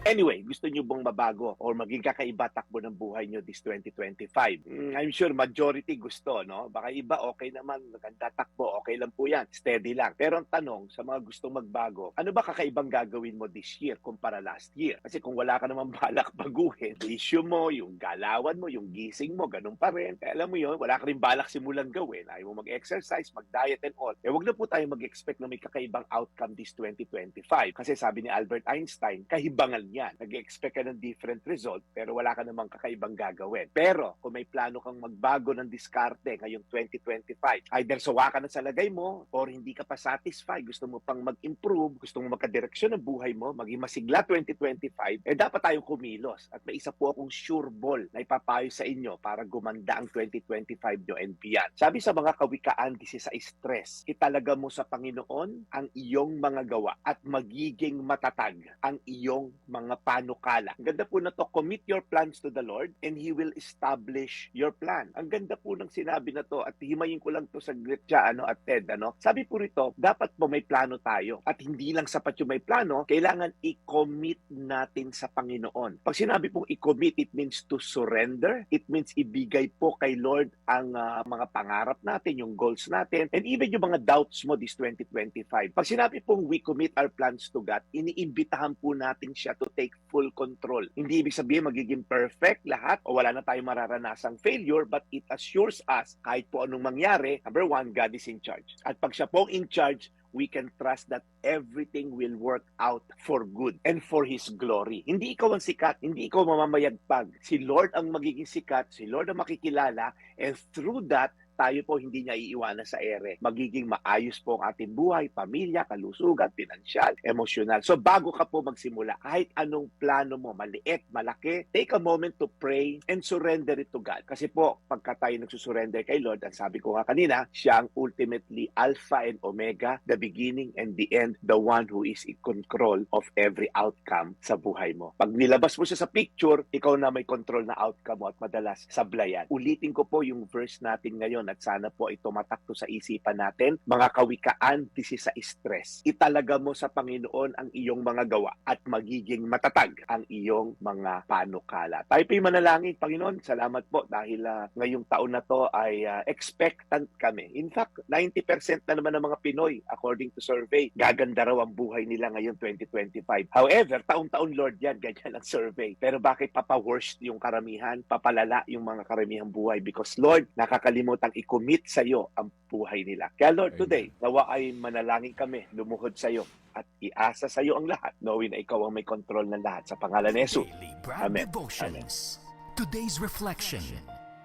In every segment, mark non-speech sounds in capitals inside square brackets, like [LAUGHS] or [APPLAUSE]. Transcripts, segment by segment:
Anyway, gusto nyo bang mabago or maging kakaiba takbo ng buhay nyo this 2025? Mm, I'm sure majority gusto, no? Baka iba okay naman, maganda takbo, okay lang po yan, steady lang. Pero ang tanong sa mga gustong magbago, ano ba kakaibang gagawin mo this year kumpara last year? Kasi kung wala ka naman [LAUGHS] balak baguhin, issue mo, yung galawan mo, yung gising mo, ganun pa rin. Kaya alam mo yun, wala ka rin balak simulan gawin. Ayaw mo mag-exercise, mag-diet and all. Eh, wag na po tayo mag-expect na may kakaibang outcome this 2025. Kasi sabi ni Albert Einstein, kahibangan yan. Nag-expect ka ng different result, pero wala ka namang kakaibang gagawin. Pero kung may plano kang magbago ng diskarte ngayong 2025, either sawa ka na sa lagay mo or hindi ka pa satisfied, gusto mo pang mag-improve, gusto mo magkadireksyon ng buhay mo, maging masigla 2025, eh dapat tayong kumilos. At may isa po akong sure ball na ipapayo sa inyo para gumanda ang 2025 nyo and beyond. Sabi sa mga kawikaan, this is a stress. Italaga mo sa Panginoon ang iyong mga gawa at magiging matatag ang iyong mga panukala. Ang ganda po na to, commit your plans to the Lord and He will establish your plan. Ang ganda po ng sinabi na to at himayin ko lang to sa siya, ano, at Ted, ano. Sabi po rito, dapat po may plano tayo at hindi lang sapat yung may plano, kailangan i-commit natin sa Panginoon. Pag sinabi pong i-commit, it means to surrender. It means ibigay po kay Lord ang ah, mga pangarap natin, yung goals natin, and even yung mga doubts mo this 2025. Pag sinabi pong we commit our plans to God, iniimbitahan po natin siya to take full control. Hindi ibig sabihin magiging perfect lahat o wala na tayong mararanasang failure, but it assures us kahit po anong mangyari, number one, God is in charge. At pag siya pong in charge, we can trust that everything will work out for good and for His glory. Hindi ikaw ang sikat, hindi ikaw mamamayagpag. Si Lord ang magiging sikat, si Lord ang makikilala, and through that, tayo po hindi niya iiwanan sa ere. Magiging maayos po ang ating buhay, pamilya, kalusugan, pinansyal, emosyonal. So bago ka po magsimula, kahit anong plano mo, maliit, malaki, take a moment to pray and surrender it to God. Kasi po, pagka tayo nagsusurrender kay Lord, ang sabi ko nga kanina, siya ang ultimately Alpha and Omega, the beginning and the end, the one who is in control of every outcome sa buhay mo. Pag nilabas mo siya sa picture, ikaw na may control na outcome mo at madalas sablayan. Ulitin ko po yung verse natin ngayon at sana po ay tumatak sa isipan natin. Mga kawikaan, this is a stress. Italaga mo sa Panginoon ang iyong mga gawa at magiging matatag ang iyong mga panukala. Tayo po'y manalangin, Panginoon. Salamat po dahil ah, ngayong taon na to ay ah, expectant kami. In fact, 90% na naman ng mga Pinoy, according to survey, gaganda raw ang buhay nila ngayong 2025. However, taon-taon Lord yan, ganyan ang survey. Pero bakit papa-worst yung karamihan, papalala yung mga karamihang buhay? Because Lord, nakakalimutang i-commit sa iyo ang buhay nila. Kaya Lord, Amen. today, nawa ay manalangin kami, lumuhod sa iyo at iasa sa iyo ang lahat, knowing na ikaw ang may kontrol ng lahat. Sa pangalan ni Jesus. Amen. Devotions. Today's Reflection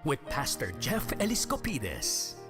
with Pastor Jeff Eliscopides.